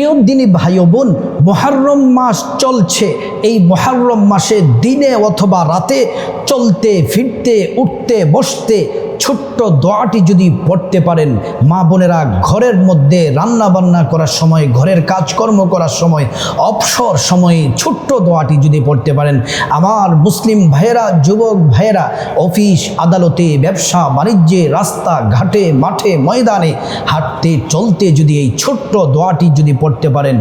প্রিয় দিনী ভাই বোন, মহারম মাস চলছে। এই মহারম মাসে দিনে অথবা রাতে চলতে, ফিরতে, উঠতে, বসতে ছোট্ট দোয়াটি যদি পড়তে পারেন, মা বোনেরা ঘরের মধ্যে রান্না বান্না করার সময়, ঘরের কাজকর্ম করার সময়, অবসর সময়ে ছোট্ট দোয়াটি যদি পড়তে পারেন, আমার মুসলিম ভাইয়েরা, যুবক ভাইয়েরা, অফিস, আদালতে, ব্যবসা, বাণিজ্যে রাস্তা ঘাটে মাঠে, ময়দানে হাঁটতে চলতে যদি এই ছোট্ট দোয়াটি যদি পড়তে পারেন,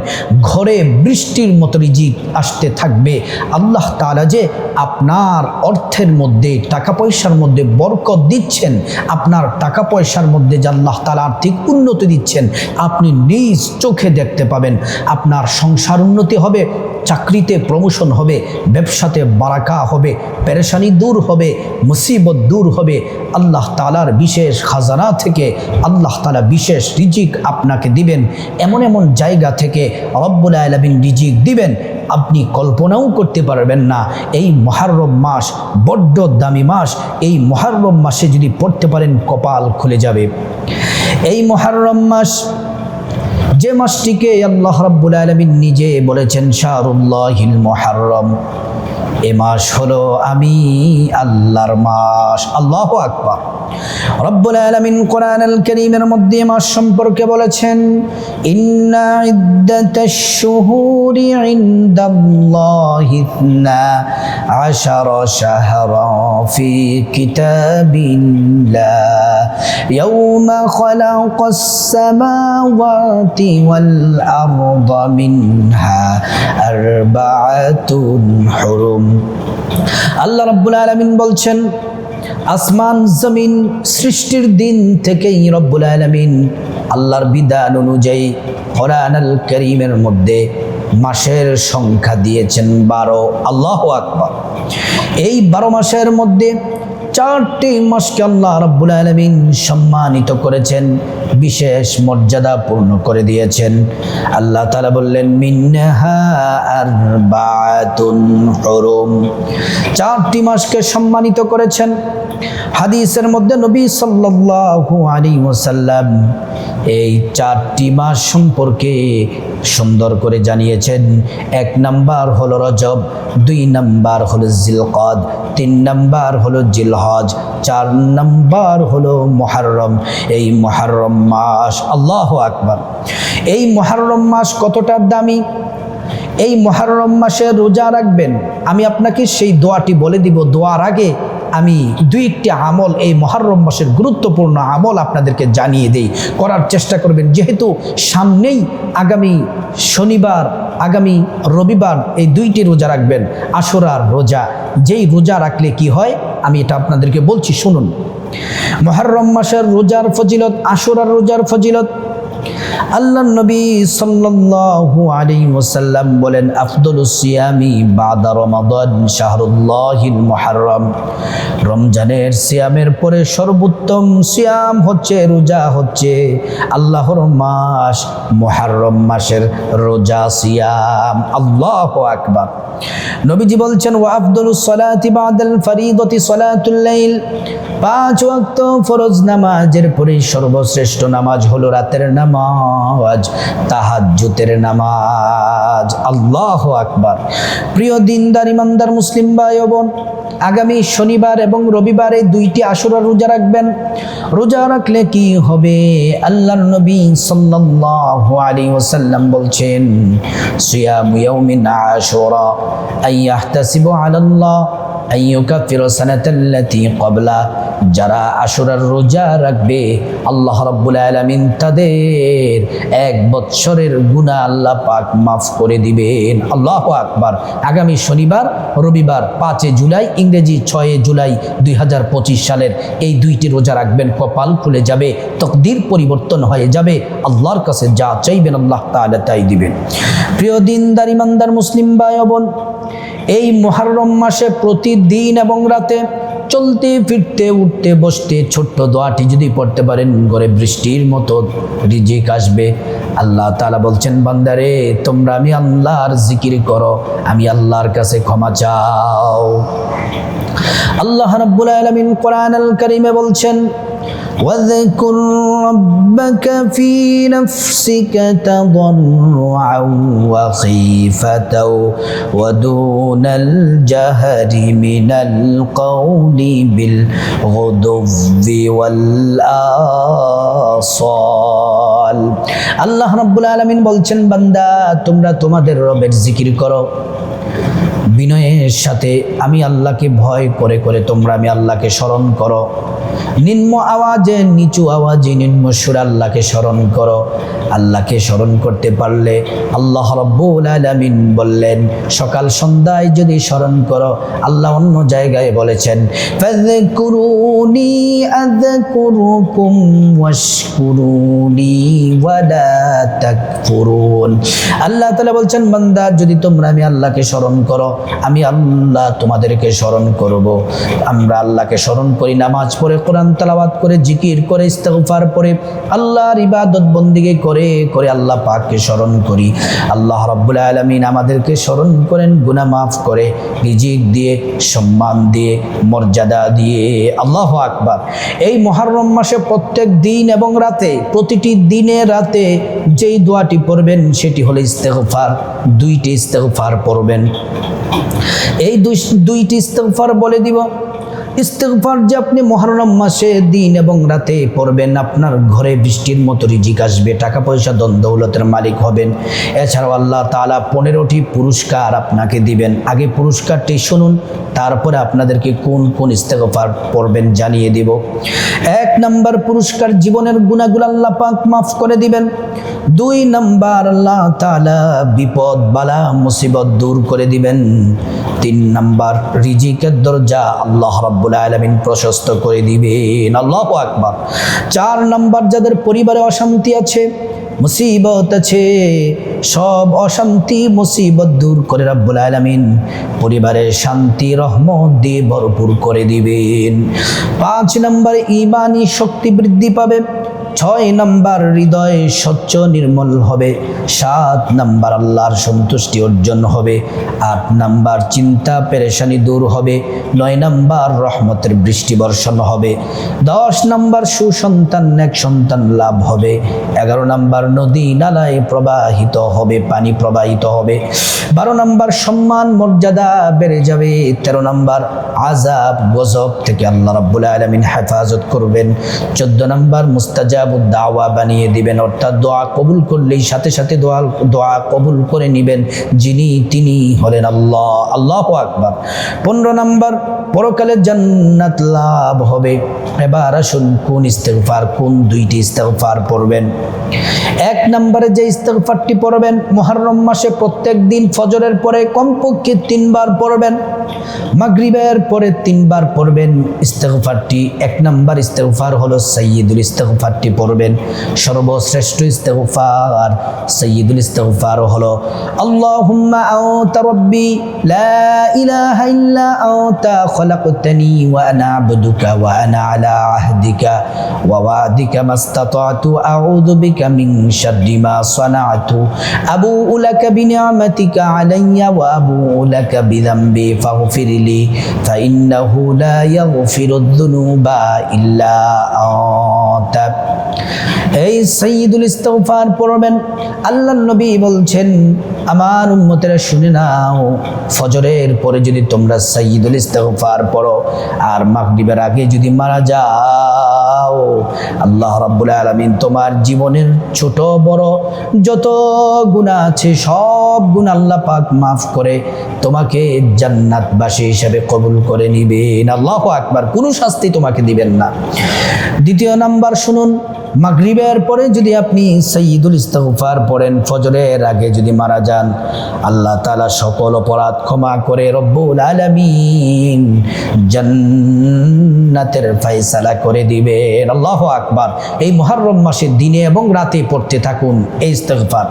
ঘরে বৃষ্টির মতো রিজিক আসতে থাকবে। আল্লাহ তাআলা যে আপনার অর্থের মধ্যে, টাকা পয়সার মধ্যে বরকত দিচ্ছেন, আপনার টাকা পয়সার মধ্যে যে আল্লাহ তালা আর্থিক উন্নতি দিচ্ছেন, আপনি নিজ চোখে দেখতে পাবেন। আপনার সংসার উন্নতি হবে চাকরিতে প্রমোশন হবে, ব্যবসাতে বারাকা হবে, পেরেশানি দূর হবে, মুসিবত দূর হবে। আল্লাহ তালার বিশেষ খাজানা থেকে আল্লাহ তালা বিশেষ রিজিক আপনাকে দিবেন। এমন এমন জায়গা থেকে রব্বুল আলমিন রিজিক দিবেন, আপনি কল্পনাও করতে পারবেন না। এই মহারম মাস, বড্ড দামি মাস, এই মহারম মাসে যদি পড়তে পারেন, কপাল খুলে যাবে। এই মহারম মাস যে মাসটিকে আল্লাহ রাব্বুল আলমিন নিজে বলেছেন শাহরুল্লাহিল মহারম এ মাস হলো আমি আল্লাহর মাস। আল্লাহ আকবার। রব্বুল আলামিন কোরআন আল কারীমের মধ্যে এ মাস সম্পর্কে বলেছেন, ইন্না ইদ্দাতাশ শুহুরি ইনদাল্লাহি আশারা শাহরা ফি কিতাবিল্লাহ। ইয়াউমা খালাকাস সামাওয়াতি ওয়াল আরদা মিনহা আরবাআতুন হুরুম। আল্লাহ রাব্বুল আলমিন বলছেন, আসমান, জমিন, সৃষ্টির দিন থেকেই রব্বুল আলমিন আল্লাহর বিধান অনুযায়ী কোরআন আল করিমের মধ্যে মাসের সংখ্যা দিয়েছেন বারো। আল্লাহ আকবর। এই বারো মাসের মধ্যে চারটি মাসকে আল্লাহ রব্বুল আলমিন সম্মানিত করেছেন। বিশেষ মর্যাদা পূর্ণ করে দিয়েছেন। আল্লাহ তালা বললেন হরুম। চারটি মাসকে সম্মানিত করেছেন। হাদিসের মধ্যে নবী সাল্লাল্লাহু আলাইহি ওয়াসাল্লাম এই চারটি মাস সম্পর্কে সুন্দর করে জানিয়েছেন। এক নাম্বার হলো রজব, দুই নাম্বার হলো জিলকদ, তিন নাম্বার হলো জিলহজ, চার নাম্বার হলো মহারম এই মহারম মাস। আল্লাহ আকবার। এই মহারম মাস কতটা দামি? এই মহারম মাসে রোজা রাখবেন? আমি আপনাকে সেই দোয়াটি বলে দিব। দোয়ার আগে আমি দুই একটি আমল এই মহারম মাসের গুরুত্বপূর্ণ আমল আপনাদেরকে জানিয়ে দেই। করার চেষ্টা করবেন। যেহেতু সামনেই আগামী শনিবার, আগামী রবিবার এই দুইটি রোজা রাখবেন, আশোরার রোজা। যেই রোজা রাখলে কি হয়? আমি এটা আপনাদেরকে বলছি, শুনুন। মহারম মাসের রোজার ফজিলত, আশুরার রোজার ফজিলত আল্লাহ নবী সাল্লাল্লাহু আলাইহি ওয়াসাল্লাম বলেন, আফদলুস সিয়ামি বাদা রমাদান শাহরুল্লাহিল মুহাররম। রমজানের সিয়ামের পরে সর্বোত্তম সিয়াম হচ্ছে রোজা হচ্ছে আল্লাহর মাস, মুহাররম মাসের রোজা সিয়াম। আল্লাহু আকবার। নবীজি বলছেন, ওয়া আফদলুস সালাতি বাদাল ফরিদতি সালাতুল লাইল। পাঁচ ওয়াক্ত ফরজ নামাজের পরে সর্বশ্রেষ্ঠ নামাজ হলো রাতের নামাজ। তাহাজ্জুতের নামাজ। আল্লাহ আকবার। প্রিয় দিনদার, ইমানদার মুসলিম ভাই বোন, আগামী শনিবার এবং রবিবারে দুইটি আশুরা রোজা রাখবেন। রোজা রাখলে কি হবে? আল্লাহর নবী সাল্লাল্লাহু আলাইহি ওয়াসাল্লাম বলছেন, সিয়ামু ইয়াউমিন আশুরা আইয়াহতাসিবু আলাল্লাহ। যারা রোজা রাখবে, আল্লাহ রাব্বুল আলামিন তাদের এক বৎসরের গুনাহ আল্লাহ পাক মাফ করে দিবেন। আল্লাহ আকবার। আগামী শনিবার, রবিবার পাঁচে জুলাই, ইংরেজি ছয়ে জুলাই দুই হাজার পঁচিশ সালের এই দুইটি রোজা রাখবেন, কপাল খুলে যাবে, তকদির পরিবর্তন হয়ে যাবে, আল্লাহর কাছে যা চাইবেন আল্লাহ তাআলা তাই দিবেন। প্রিয় দিনদার ইমানদার মুসলিম ভাই ও বোন, এই মহারম মাসে প্রতিদিন এবং রাতে চলতে, ফিরতে, উঠতে, বসতে ছোট্ট দোয়াটি যদি পড়তে পারেন ঘরে বৃষ্টির মতো রিজিক আসবে। আল্লাহ তালা বলছেন, বান্দারে, তোমরা আমি আল্লাহর জিকির করো, আমি আল্লাহর কাছে ক্ষমা চাও। আল্লাহ রাব্বুল আলামিন কোরআন আল করিমে বলছেন واذكر ربك في نفسك تضرعا وخيفة ودون الجهر من القول بالغدو والآصال আল্লাহ রাব্বুল আলামিন বলছেন বান্দা তোমরা তোমাদের রবের জিকির করো বিনয়ের সাথে আমি আল্লাহকে ভয় করে করে তোমরা আমি আল্লাহকে স্মরণ করো। নিম্ন আওয়াজে, নিচু আওয়াজে, নিম্ন সুর আল্লাহকে স্মরণ করো। আল্লাহকে স্মরণ করতে পারলে আল্লাহ রব্বুল আলামিন বললেন, সকাল সন্ধ্যায় যদি স্মরণ করো, আল্লাহ অন্য জায়গায় বলেছেন আল্লাহ তাআলা বলছেন, বান্দা, যদি তোমরা আমি আল্লাহকে স্মরণ করো আমি আল্লাহ তোমাদেরকে স্মরণ করব। আমরা আল্লাহকে স্মরণ করি, নামাজ পড়ে, কোরআন তালাবাদ করে, জিকির করে, ইস্তেগফার পরে আল্লাহর ইবাদত বন্দিগে করে করে আল্লাহ পাককে স্মরণ করি। আল্লাহ রাব্বুল আলামিন আমাদেরকে স্মরণ করেন, গুনাহ মাফ করে, রিজিক দিয়ে, সম্মান দিয়ে, মর্যাদা দিয়ে। আল্লাহ আকবার। এই মহরম মাসে প্রত্যেক দিন এবং রাতে, প্রতিটি দিনে রাতে যেই দোয়াটি পড়বেন, সেটি হলো ইস্তেগফার। দুইটি ইস্তেগফার পড়বেন। এই দুই- দুইটি ইস্তেগফার বলে দিব। ইস্তেগফার যে আপনি মহরম মাসে, দিন এবং রাতে পড়বেন, আপনার ঘরে বৃষ্টির মতো রিজিক আসবে টাকা পয়সা দন দৌলতের মালিক হবেন। এছাড়াও আল্লাহ তালা পনেরোটি পুরস্কার আপনাকে দিবেন। আগে পুরস্কারটি শুনুন, তারপরে আপনাদেরকে কোন কোন ইস্তেগফার পড়বেন জানিয়ে দিব। এক নম্বর পুরস্কার, জীবনের গুণাগুলো আল্লাহ পাক মাফ করে দিবেন। দুই নাম্বার আল্লাহ তালা বিপদ, বালা, মুসিবত দূর করে দিবেন। তিন নাম্বার, রিজিকের দরজা আল্লাহ রাব্বুল আলামিন প্রশস্ত করে দিবেন। আল্লাহ আকবার। চার নাম্বার, যাদের পরিবারে অশান্তি আছে, মুসিবত আছে, সব অশান্তি, মুসিবত দূর করে রাব্বুল আলামিন পরিবারের শান্তি, রহমত দিয়ে ভরপুর করে দিবেন। পাঁচ নাম্বার ইমানি শক্তি বৃদ্ধি পাবে। ছয় নাম্বার হৃদয় স্বচ্ছ নির্মল হবে। সাত নাম্বার আল্লাহর সন্তুষ্টি অর্জন হবে। আট নাম্বার চিন্তা পেরেশানি দূর হবে। নয় নাম্বার রহমতের বৃষ্টি বর্ষণ হবে। দশ নাম্বার সুসন্তান, এক সন্তান লাভ হবে। এগারো নাম্বার নদী নালায় প্রবাহিত হবে, পানি প্রবাহিত হবে। বারো নাম্বার সম্মান, মর্যাদা বেড়ে যাবে। তেরো নাম্বার আজাব গজব থেকে আল্লাহ রাব্বুল আলমিন হেফাজত করবেন। চোদ্দ নাম্বার মুস্তাজাব দাওয়া বানিয়ে দিবেন, অর্থাৎ দোয়া কবুল করলেই সাথে সাথে দোয়া দোয়া কবুল করে নেবেন যিনি তিনি হলেন আল্লাহ। আল্লাহ আকবার। পনেরো নাম্বার, পরকালে জান্নাত লাভ হবে। এবার আসুন কোন ইস্তেগফার, কোন দুইটি ইস্তেগফার পড়বেন। এক নম্বরে যে ইস্তেগফারটি পড়বেন, মুহররম মাসে প্রত্যেক দিন ফজরের পরে কমপক্ষে তিনবার পড়বেন, মাগরিবের পরে তিনবার পড়বেন ইস্তেগফারটি। এক নম্বর ইস্তেগফার হলো সৈয়দুল ইস্তেগফারটি পড়বেন। সর্বশ্রেষ্ঠ ইস্তেগফার সৈয়দুল ইস্তেগফার হলো, আল্লাহুম্মা আনতা রাব্বি, লা ইলাহা ইল্লা আনতা খলাকতানি ওয়া আনা আবদুকা ওয়া আনা আলা আহদিকা ওয়া ওয়াদিকা মাস্তাতাতু, আউযু বিকা মিন শাররি মা সানাতু আবুউ লাকা বিনি'মাতিকা আলাইয়া ওয়া আবুউ লাকা বিযামবি ফাগফির লি, ফাইন্নাহু লা ইয়াগফিরুদ যুনুবা ইল্লা আনতা। এই সঈদুল ইস্তফার পড়বেন। আল্লাহ নবী বলছেন, আমার উম্মতেরা শুনে নাও, ফজরের পরে যদি তোমরা সঈদুল ইস্তফার পড়ো, আর মাগরিবের আগে যদি মারা যাও আল্লাহ রাব্বুল আলামিন তোমার জীবনের ছোট বড় যত গুনাহ আছে, সব গুনাহ আল্লাহ পাক মাফ করে তোমাকে জান্নাতবাসী হিসেবে কবুল করে নিবেন। আল্লাহু আকবার, কোনো শাস্তি তোমাকে দিবেন না। দ্বিতীয় নাম্বার শুনুন, মাগরিবের পরে যদি আপনি সঈদুল ইস্তফার পড়েন, ফজরের আগে যদি মারা যান, আল্লাহ তালা সকল অপরাধ ক্ষমা করে রব্বুল আলমিন জান্নাতের ফাইসালা করে দিবেন আল্লাহ আকবার। এই মহরম মাসের দিনে এবং রাতে পড়তে থাকুন, এই ইস্তফার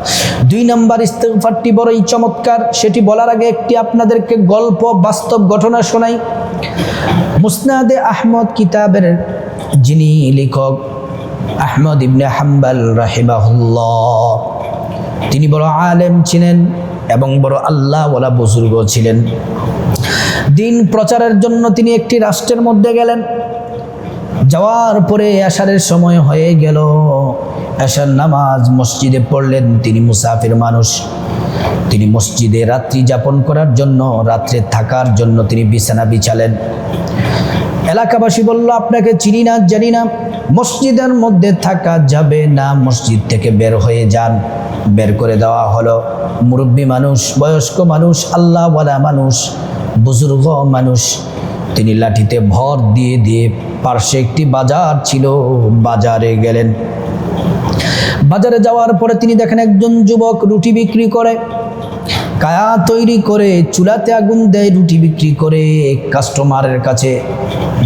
দুই নম্বর ইস্তফারটি বড়ই চমৎকার, সেটি বলার আগে একটি আপনাদেরকে গল্প, বাস্তব ঘটনা শোনাই। মুসনাদে আহমদ কিতাবের যিনি লেখক আহমদ ইবনে হাম্বাল রাহিমাহুল্লাহ, তিনি বড় আলেম ছিলেন এবং বড় আল্লাহওয়ালা বুজুর্গ ছিলেন। দিন প্রচারের জন্য তিনি একটি রাষ্ট্রের মধ্যে গেলেন। যাওয়ার পরে আসারের সময় হয়ে গেল। আসার নামাজ মসজিদে পড়লেন তিনি মুসাফির মানুষ। তিনি মসজিদে রাত্রি যাপন করার জন্য, রাত্রে থাকার জন্য তিনি বিছানা বিছালেন। এলাকাবাসী বলল, আপনাকে চিনি না, জানি না। মসজিদের মধ্যে থাকা যাবে না, মসজিদ থেকে বের হয়ে যান। বের করে দেওয়া হলো। মুরব্বী মানুষ, বয়স্ক মানুষ, আল্লাহওয়ালা মানুষ, বুজুর্গ মানুষ। তিনি লাঠিতে ভর দিয়ে দিয়ে পার্শ্বে একটি বাজার ছিল, বাজারে গেলেন। বাজারে যাওয়ার পরে তিনি দেখেন একজন যুবক রুটি বিক্রি করে। কায়া তৈরি করে, চুলাতে আগুন দেয়, রুটি বিক্রি করে, কাস্টমারের কাছে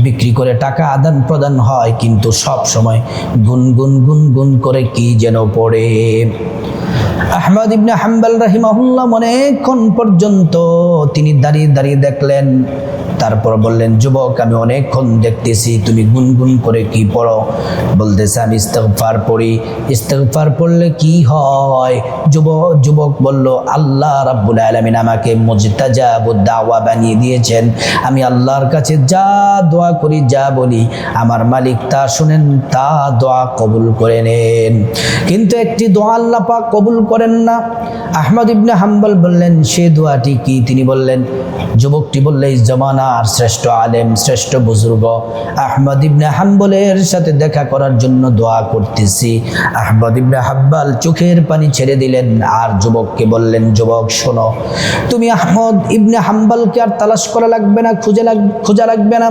বিক্রি করে টাকা আদান প্রদান হয়, কিন্তু সব সময় গুন গুন গুন গুন করে কি যেন পড়ে। আহমদ ইবনে হাম্বাল রাহিমাহুল্লাহ অনেকক্ষণ পর্যন্ত তিনি দাঁড়িয়ে দাঁড়িয়ে দেখলেন। তারপর বললেন, যুবক, আমি অনেকক্ষণ দেখতেছি, তুমি গুনগুন করে কি পড়ো? বলতেছে, আমি ইস্তেগফার পড়ি। ইস্তেগফার পড়লে কি হয়? যুবক যুবক বলল, আল্লাহ রাব্বুল আলামিন আমাকে দাওয়া বানিয়ে দিয়েছেন। আমি আল্লাহর কাছে যা দোয়া করি, যা বলি, আমার মালিক তা শুনেন, তা দোয়া কবুল করে নেন। কিন্তু একটি দোয়া আল্লাহ পাক কবুল করেন না। আহমদ ইবনে হাম্বল বললেন, সে দোয়াটি কি? তিনি বললেন, যুবকটি বললে জমানার শ্রেষ্ঠ আলেম, শ্রেষ্ঠ বুজুর্গ। আহমদ ইবনে হাম্বলের সাথে দেখা করার জন্য দোয়া করতেছি। আহমদ ইবনে হাব্বাল চোখের পানি ছেড়ে দিলেন আর যুবককে বললেন, যুবক, শোনো, তুমি আহমদ ইবনে হাম্বালকে আর তালাশ করা লাগবে না, খুঁজে লাগ, খোঁজা লাগবে না।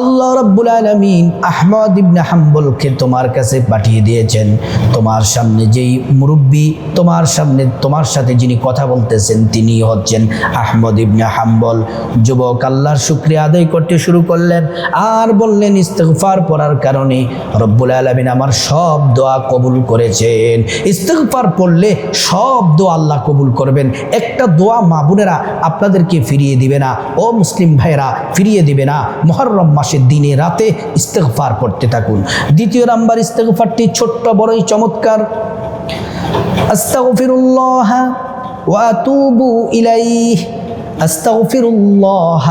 আল্লাহ রাব্বুল আলামিন আহমদ ইবনে হাম্বলকে তোমার কাছে পাঠিয়ে দিয়েছেন। তোমার সামনে যেই মুরব্বী, তোমার সামনে, তোমার সাথে যিনি কথা বলতেছেন, তিনি হচ্ছেন আহমদ ইবনে হাম্বল। যুবক আল্লাহর শুক্রিয়া আদায় করতে শুরু করলেন। আর বললেন, ইস্তেগফার পড়ার কারণে রব্বুল আলামিন আমার সব দোয়া কবুল করেছেন। ইস্তেগফার পড়লে সব দোয়া আল্লাহ কবুল করবেন। একটা দোয়া মা বোনেরা আপনাদেরকে ফিরিয়ে দিবে না। ও মুসলিম ভাইরা ফিরিয়ে দিবে না। মহরম মাসের দিনে রাতে ইস্তেকফার পড়তে থাকুন। দ্বিতীয় নাম্বার ইস্তেকফারটি ছোট্ট, বড়ই, চমৎকার। আস্তাগফিরুল্লাহ ওয়া আতুবু ইলাইহি। আস্তাগফিরুল্লাহ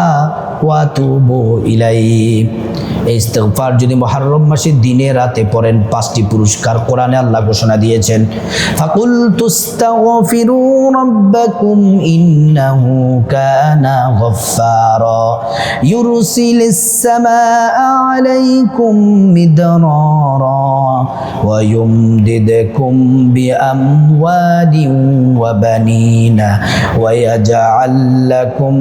ওয়া আতুবু ইলাইহি। এই যদি মুহররম মাসের দিনে রাতে পড়েন পাঁচটি পুরস্কার কোরআনে আল্লাহ ঘোষণা দিয়েছেন। ফাকুল তুস্তাগফিরু রাব্বাকুম ইন্নাহু কানা গফফারা। ইউরসিলিস সামাআ আলাইকুম মিদরারা ওয়া ইউমদিদকুম বিআমওয়ালিন ওয়া বানিনা ওয়া ইয়াজআল লাকুম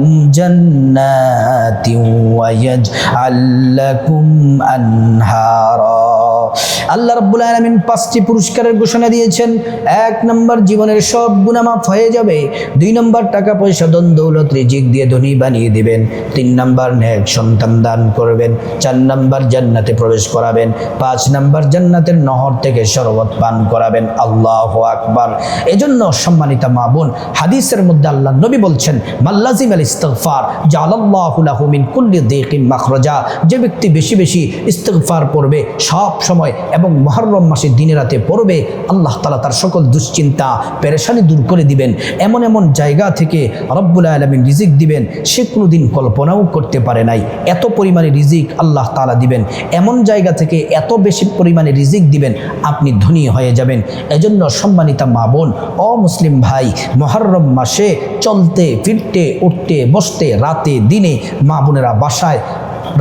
আল্লাহ রাব্বুল আলামিন পাঁচটি পুরস্কারের ঘোষণা দিয়েছেন। এক নম্বর, জীবনের সব গুনামাফ হয়ে যাবে। দুই নম্বর, টাকা পয়সা দৌলত, রিজিক দিয়ে ধনী বানিয়ে দিবেন। তিন নম্বর নেক সন্তান দান করবেন। চার নম্বর, জান্নাতে প্রবেশ করাবেন। পাঁচ নম্বর, জান্নাতের নহর থেকে শরবত পান করাবেন। আল্লাহ আকবার। এজন্য সম্মানিতা মা বোন, হাদিসের মধ্যে আল্লাহ নবী বলছেন মাল্লাজিম আল ইস্তগফার জালাল্লাহু লাহু মিন কুল্লি মাখরাজা। যে ব্যক্তি বেশি বেশি ইস্তগফার পড়বে সব সময় এবং মহরম মাসের দিনে রাতে পড়বে, আল্লাহ তালা তার সকল দুশ্চিন্তা পেরেশানি দূর করে দিবেন। এমন এমন জায়গা থেকে রব্বুল আলমিন রিজিক দিবেন, সে কোনোদিন কল্পনাও করতে পারে নাই। এত পরিমাণে রিজিক আল্লাহ তালা দিবেন। এমন জায়গা থেকে এত বেশি পরিমাণে রিজিক দিবেন, আপনি ধনী হয়ে যাবেন। এজন্য সম্মানিতা মা বোন অমুসলিম ভাই, মহরম মাসে চলতে, ফিরতে, উঠতে, বসতে, রাতে, দিনে মা বোনেরা বাসায়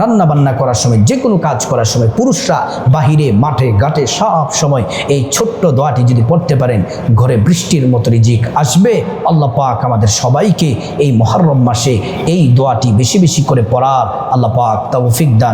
রান্না বান্না করার সময় যে কোনো কাজ করার সময়, পুরুষরা বাহিরে, মাঠে, ঘাটে সব সময় এই ছোট্ট দোয়াটি যদি পড়তে পারেন, ঘরে বৃষ্টির মতো রিজিক আসবে। আল্লাহ পাক আমাদের সবাইকে এই মহরম মাসে এই দোয়াটি বেশি বেশি করে পড়ার আল্লাহ পাক তৌফিক দান।